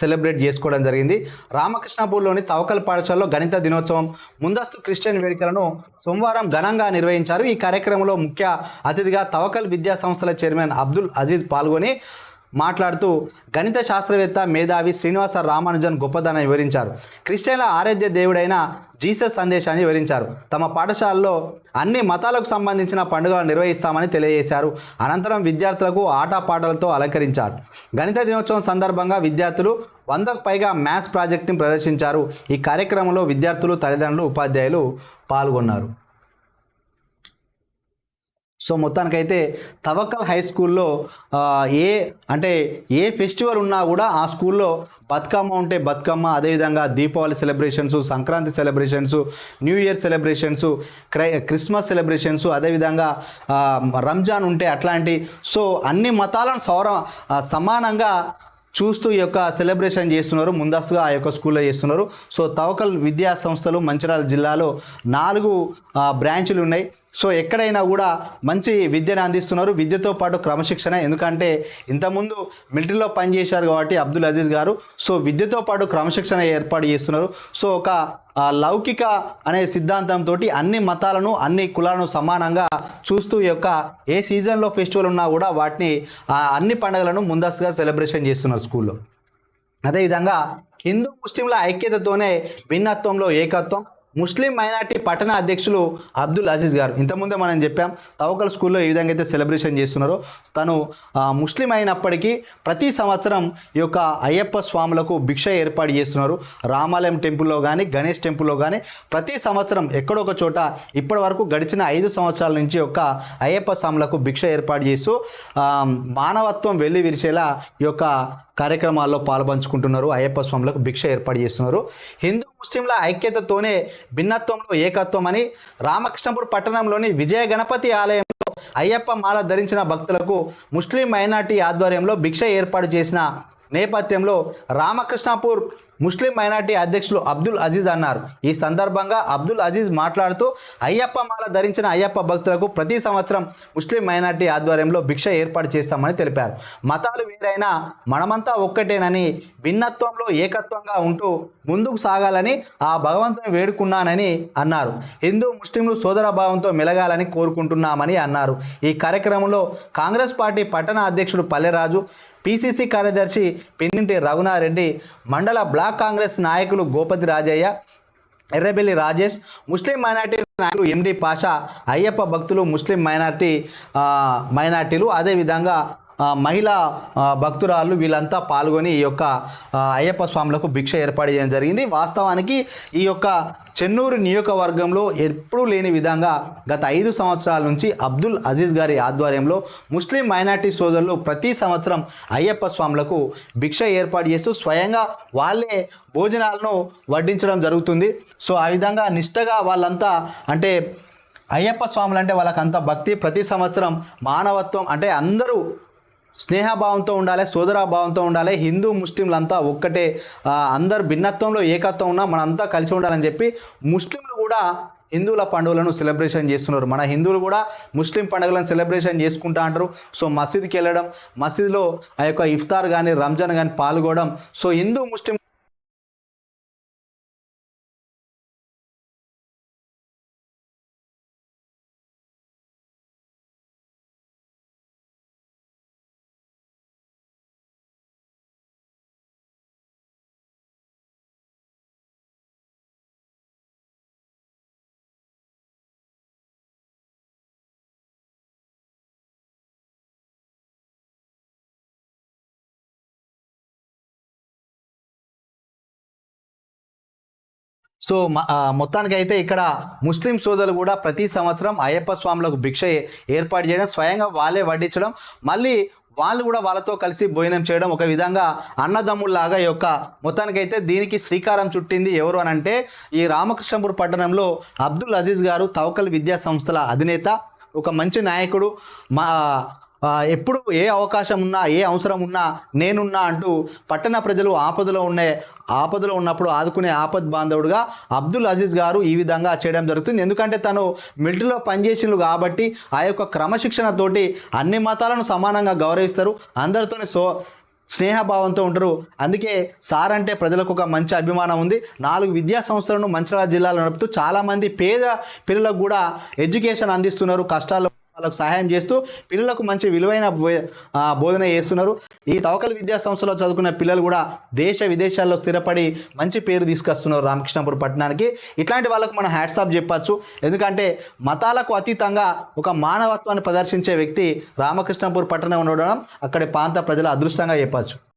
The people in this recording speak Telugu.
సెలబ్రేట్ చేసుకోవడం జరిగింది. రామకృష్ణపూర్లోని తవకల్ పాఠశాలలో గణిత దినోత్సవం ముందస్తు క్రిస్టియన్ వేడుకలను సోమవారం ఘనంగా నిర్వహించారు. ఈ కార్యక్రమంలో ముఖ్య అతిథిగా తవకల్ విద్యా సంస్థల చైర్మన్ అబ్దుల్ అజీజ్ పాల్గొని మాట్లాడుతూ గణిత శాస్త్రవేత్త మేధావి శ్రీనివాస రామానుజన్ గొప్పదనం వివరించారు. క్రిస్టియన్ల ఆరాధ్య దేవుడైన జీసస్ సందేశాన్ని వివరించారు. తమ పాఠశాలలో అన్ని మతాలకు సంబంధించిన పండుగలు నిర్వహిస్తామని తెలియజేశారు. అనంతరం విద్యార్థులకు ఆటపాటలతో అలంకరించారు. గణిత దినోత్సవం సందర్భంగా విద్యార్థులు వందకు పైగా మ్యాథ్స్ ప్రాజెక్ట్ని ప్రదర్శించారు. ఈ కార్యక్రమంలో విద్యార్థులు తల్లిదండ్రులు ఉపాధ్యాయులు పాల్గొన్నారు. సో మొత్తానికైతే తవక్కల్ హై స్కూల్లో ఏ అంటే ఏ ఫెస్టివల్ ఉన్నా కూడా ఆ స్కూల్లో బతుకమ్మ ఉంటే బతుకమ్మ అదేవిధంగా Deepavali celebrations Sankranti celebrations new year celebrations cry Christmas celebrations అదేవిధంగా రంజాన్ ఉంటే అట్లాంటి సో అన్ని మతాలను సౌర సమానంగా చూస్తూ ఈ యొక్క సెలబ్రేషన్ చేస్తున్నారు ముందస్తుగా ఆ యొక్క స్కూల్లో చేస్తున్నారు. సో తవకల్ విద్యా సంస్థలు మంచిర్యాల జిల్లాలో నాలుగు బ్రాంచులు ఉన్నాయి. సో ఎక్కడైనా కూడా మంచి విద్యను అందిస్తున్నారు. విద్యతో పాటు క్రమశిక్షణ. ఎందుకంటే ఇంతకుముందు మిలిటరీలో పనిచేశారు కాబట్టి అబ్దుల్ అజీజ్ గారు. సో విద్యతో పాటు క్రమశిక్షణ ఏర్పాటు చేస్తున్నారు. సో ఒక లౌకిక అనే సిద్ధాంతంతో అన్ని మతాలను అన్ని కులాలను సమానంగా చూస్తూ ఈ యొక్క ఏ సీజన్లో ఫెస్టివల్ ఉన్నా కూడా వాటిని అన్ని పండుగలను ముందస్తుగా సెలబ్రేషన్ చేస్తున్నారు స్కూల్లో. అదేవిధంగా హిందూ ముస్లింల ఐక్యతతోనే భిన్నత్వంలో ఏకత్వం ముస్లిం మైనార్టీ పట్టణ అధ్యక్షులు అబ్దుల్ అజీజ్ గారు. ఇంతకుముందే మనం చెప్పాం తవకల్ స్కూల్లో ఏ విధంగా అయితే సెలబ్రేషన్ చేస్తున్నారో తను ముస్లిం అయినప్పటికీ ప్రతి సంవత్సరం ఈ యొక్క అయ్యప్ప స్వాములకు భిక్ష ఏర్పాటు చేస్తున్నారు. రామాలయం టెంపుల్లో కానీ గణేష్ టెంపుల్లో కానీ ప్రతి సంవత్సరం ఎక్కడో ఒక చోట ఇప్పటి వరకు గడిచిన ఐదు సంవత్సరాల నుంచి యొక్క అయ్యప్ప స్వాములకు భిక్ష ఏర్పాటు చేస్తూ మానవత్వం వెళ్ళి విరిచేలా ఈ యొక్క కార్యక్రమాల్లో పాల్పంచుకుంటున్నారు. అయ్యప్ప స్వాములకు భిక్ష ఏర్పాటు చేస్తున్నారు. హిందూ ముస్లింల ఐక్యతతోనే భిన్నత్వంలో ఏకత్వం అని రామకృష్ణపూర్ పట్టణంలోని విజయ గణపతి ఆలయంలో అయ్యప్ప మాల ధరించిన భక్తులకు ముస్లిం మైనార్టీ ఆధ్వర్యంలో భిక్ష ఏర్పాటు చేసిన నేపథ్యంలో రామకృష్ణపూర్ ముస్లిం మైనార్టీ అధ్యక్షులు అబ్దుల్ అజీజ్ అన్నారు. ఈ సందర్భంగా అబ్దుల్ అజీజ్ మాట్లాడుతూ అయ్యప్ప మాల ధరించిన అయ్యప్ప భక్తులకు ప్రతి సంవత్సరం ముస్లిం మైనార్టీ ఆధ్వర్యంలో భిక్ష ఏర్పాటు చేస్తామని తెలిపారు. మతాలు వేరైనా మనమంతా ఒక్కటేనని భిన్నత్వంలో ఏకత్వంగా ఉంటూ ముందుకు సాగాలని ఆ భగవంతుని వేడుకున్నానని అన్నారు. హిందూ ముస్లింలు సోదర భావంతో మెలగాలని కోరుకుంటున్నామని అన్నారు. ఈ కార్యక్రమంలో కాంగ్రెస్ పార్టీ పట్టణ అధ్యక్షుడు పల్లెరాజు పిసిసి కార్యదర్శి పిన్నింటి రఘునారెడ్డి మండల బ్లాక్ కాంగ్రెస్ నాయకులు గోపతి రాజయ్య ఎర్రబెల్లి రాజేష్ ముస్లిం మైనార్టీ నాయకులు ఎండి పాషా అయ్యప్ప భక్తులు ముస్లిం మైనార్టీ మైనార్టీలు. అదేవిధంగా మహిళా భక్తురాళ్ళు వీళ్ళంతా పాల్గొని ఈ యొక్క అయ్యప్ప స్వాములకు భిక్ష ఏర్పాటు చేయడం జరిగింది. వాస్తవానికి ఈ యొక్క చెన్నూరు నియోజకవర్గంలో ఎప్పుడూ లేని విధంగా గత ఐదు సంవత్సరాల నుంచి అబ్దుల్ అజీజ్ గారి ఆధ్వర్యంలో ముస్లిం మైనార్టీ సోదరులు ప్రతి సంవత్సరం అయ్యప్ప స్వాములకు భిక్ష ఏర్పాటు చేస్తూ స్వయంగా వాళ్ళే భోజనాలను వడ్డించడం జరుగుతుంది. సో ఆ విధంగా నిష్టగా వాళ్ళంతా అంటే అయ్యప్ప స్వాములు అంటే వాళ్ళకంత భక్తి. ప్రతి సంవత్సరం మానవత్వం అంటే అందరూ స్నేహభావంతో ఉండాలి సోదరాభావంతో ఉండాలి హిందూ ముస్లింలంతా ఒక్కటే అందరు భిన్నత్వంలో ఏకత్వం ఉన్నా మనంతా కలిసి ఉండాలని చెప్పి ముస్లింలు కూడా హిందువుల పండుగలను సెలబ్రేషన్ చేస్తున్నారు. మన హిందువులు కూడా ముస్లిం పండుగలను సెలబ్రేషన్ చేసుకుంటా అంటారు. సో మసీద్కి వెళ్ళడం మసీద్లో ఆ యొక్క ఇఫ్తార్ కానీ రంజాన్ కానీ పాల్గొనడం సో హిందూ ముస్లిం సో మొత్తానికి అయితే ఇక్కడ ముస్లిం సోదరులు కూడా ప్రతి సంవత్సరం అయ్యప్ప స్వాములకు భిక్ష ఏర్పాటు చేయడం స్వయంగా వాళ్ళే వడ్డించడం మళ్ళీ వాళ్ళు కూడా వాళ్ళతో కలిసి భోజనం చేయడం ఒక విధంగా అన్నదమ్ముల్లాగా ఈ యొక్క మొత్తానికైతే దీనికి శ్రీకారం చుట్టింది ఎవరు అని అంటే ఈ రామకృష్ణపూర్ పట్టణంలో అబ్దుల్ అజీజ్ గారు తవకల్ విద్యా సంస్థల అధినేత ఒక మంచి నాయకుడు మా ఎప్పుడు ఏ అవకాశం ఉన్నా ఏ అవసరం ఉన్నా నేనున్నా అంటూ పట్టణ ప్రజలు ఆపదలో ఉండే ఆపదలో ఉన్నప్పుడు ఆదుకునే ఆపద్ బాంధవుడుగా అబ్దుల్ అజీజ్ గారు ఈ విధంగా చేయడం జరుగుతుంది. ఎందుకంటే తను మిలిటరీలో పనిచేసిండు కాబట్టి ఆ యొక్క క్రమశిక్షణతోటి అన్ని మతాలను సమానంగా గౌరవిస్తారు. అందరితోనే సో స్నేహభావంతో ఉంటారు. అందుకే సార్ అంటే ప్రజలకు ఒక మంచి అభిమానం ఉంది. నాలుగు విద్యా సంస్థలను మంచిర్యాల జిల్లాలో నడుపుతూ చాలామంది పేద పిల్లలకు కూడా ఎడ్యుకేషన్ అందిస్తున్నారు. కష్టాల్లో వాళ్ళకు సహాయం చేస్తూ పిల్లలకు మంచి విలువైన బో- బోధన చేస్తున్నారు. ఈ తవకల్ విద్యా సంస్థలో చదువుకున్న పిల్లలు కూడా దేశ విదేశాల్లో స్థిరపడి మంచి పేరు తీసుకొస్తున్నారు రామకృష్ణపురం పట్టణానికి. ఇట్లాంటి వాళ్ళకు మనం హ్యాట్సాప్ చెప్పచ్చు. ఎందుకంటే మతాలకు అతీతంగా ఒక మానవత్వాన్ని ప్రదర్శించే వ్యక్తి రామకృష్ణపూర్ పట్టణం ఉండడం అక్కడి ప్రాంత ప్రజల అదృష్టంగా చెప్పచ్చు.